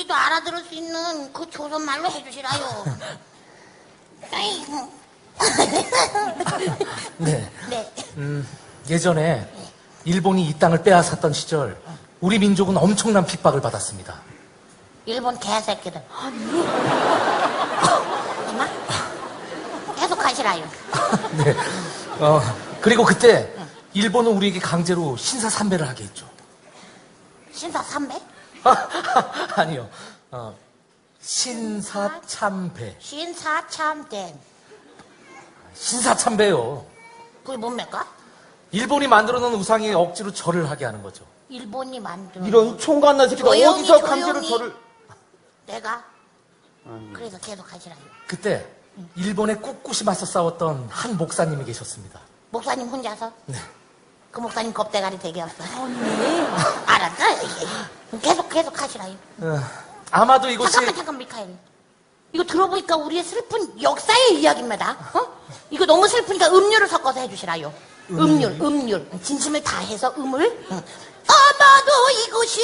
우리도 알아들을 수 있는 그 조선말로 해주시라요. 아이고. 네. 네. 음, 예전에 일본이 이 땅을 빼앗았던 시절 우리 민족은 엄청난 핍박을 받았습니다. 일본 개새끼들. 엄마? 계속 하시라요. 네. 어, 그리고 그때 일본은 우리에게 강제로 신사 삼배를 하게 했죠. 신사 삼배? 아니요. 어, 신사참배. 신사참된. 신사참배요. 그게 뭡니까? 일본이 만들어 놓은 우상에 억지로 절을 하게 하는 거죠. 일본이 만든. 이런 총각난 새끼가 조용히, 어디서 강제로 조용히. 저를 내가? 그래서 계속 하시라요. 그때 일본에 꿋꿋이 맞서 싸웠던 한 목사님이 계셨습니다. 목사님 혼자서? 네. 그 목사님 겁대가리 되게 없어. 알았어? 이게. 계속, 계속 하시라요. 어, 아마도 이곳이 잠깐만, 잠깐, 미카엘. 이거 들어보니까 우리의 슬픈 역사의 이야기입니다. 어? 이거 너무 슬프니까 음료를 섞어서 해주시라요. 음률, 음률. 진심을 다해서 음을. 응. 아마도 이곳이